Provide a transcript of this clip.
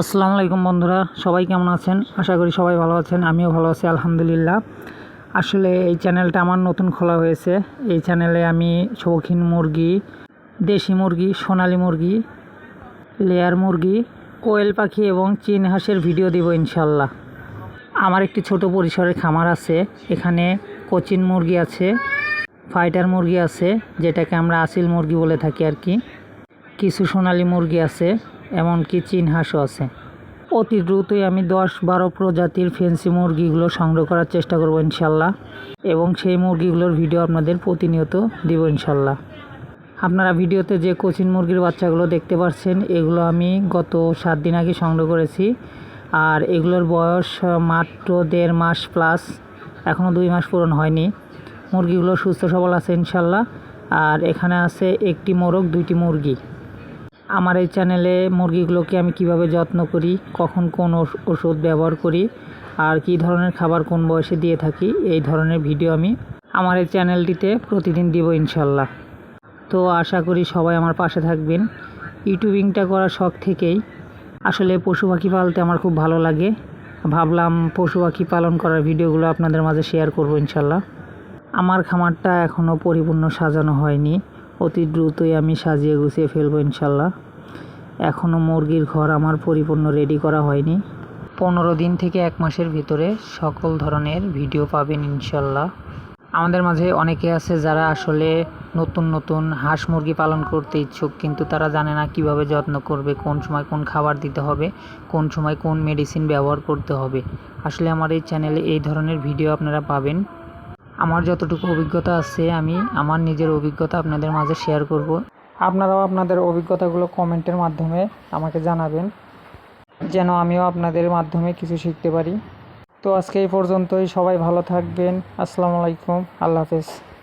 আসসালামু আলাইকুম বন্ধুরা, সবাই কেমন আছেন? আশা করি সবাই ভালো আছেন, আমিও ভালো আছি, আলহামদুলিল্লাহ। আসলে এই চ্যানেলটা আমার নতুন খোলা হয়েছে। এই চ্যানেলে আমি শৌখিন মুরগি, দেশি মুরগি, সোনালি মুরগি, লেয়ার মুরগি, কোয়েল পাখি এবং চীন হাঁসের ভিডিও দিব ইনশাল্লাহ। আমার একটি ছোট পরিসরের খামার আছে, এখানে কোচিন মুরগি আছে, ফাইটার মুরগি আছে, যেটাকে আমরা আসিল মুরগি বলে থাকি আর কি। কিছু সোনালি মুরগি আছে, এমনকি চীন হাঁসও আছে। অতি দ্রুতই আমি দশ বারো প্রজাতির ফেন্সি মুরগিগুলো সংগ্রহ করার চেষ্টা করব ইনশাল্লাহ, এবং সেই মুরগিগুলোর ভিডিও আপনাদের প্রতিনিয়ত দিব ইনশাল্লাহ। আপনারা ভিডিওতে যে কোচিন মুরগির বাচ্চাগুলো দেখতে পাচ্ছেন, এগুলো আমি গত সাত দিন আগে সংগ্রহ করেছি, আর এগুলোর বয়স মাত্র দেড় মাস প্লাস এখনও দুই মাস পূরণ হয়নি। মুরগিগুলো সুস্থ সবল আছে ইনশাল্লাহ, আর এখানে আছে একটি মোরগ, দুইটি মুরগি। আমার এই চ্যানেলে মুরগিগুলোকে আমি কীভাবে যত্ন করি, কখন কোন ওষ- ওষুধ ব্যবহার করি, আর কী ধরনের খাবার কোন বয়সে দিয়ে থাকি, এই ধরনের ভিডিও আমি আমার এই চ্যানেলটিতে প্রতিদিন দিব ইনশাল্লাহ। তো আশা করি সবাই আমার পাশে থাকবেন। ইউটিউবিংটা করার শখ থেকেই। আসলে পশু পাখি পালতে আমার খুব ভালো লাগে। ভাবলাম পশু পাখি পালন করার ভিডিওগুলো আপনাদের মাঝে শেয়ার করব ইনশাল্লাহ। আমার খামারটা এখনও পরিপূর্ণ সাজানো হয়নি। অতি দ্রুতই আমি সাজিয়ে গুছিয়ে ফেলব ইনশাল্লাহ। এখনও মুরগির ঘর আমার পরিপূর্ণ রেডি করা হয়নি। পনেরো দিন থেকে এক মাসের ভিতরে সকল ধরনের ভিডিও পাবেন ইনশাল্লাহ। আমাদের মাঝে অনেকে আছে যারা আসলে নতুন নতুন হাঁস মুরগি পালন করতে ইচ্ছুক, কিন্তু তারা জানে না কীভাবে যত্ন করবে, কোন সময় কোন খাবার দিতে হবে, কোন সময় কোন মেডিসিন ব্যবহার করতে হবে। আসলে আমার এই চ্যানেলে এই ধরনের ভিডিও আপনারা পাবেন। আমার যতটুকু অভিজ্ঞতা আছে, আমি আমার নিজের অভিজ্ঞতা আপনাদের মাঝে শেয়ার করব। আপনারাও আপনাদের অভিজ্ঞতাগুলো কমেন্টের মাধ্যমে আমাকে জানাবেন, যেন আমিও আপনাদের মাধ্যমে কিছু শিখতে পারি। তো আজকে এই পর্যন্তই, সবাই ভালো থাকবেন, আসসালামু আলাইকুম, আল্লাহ হাফেজ।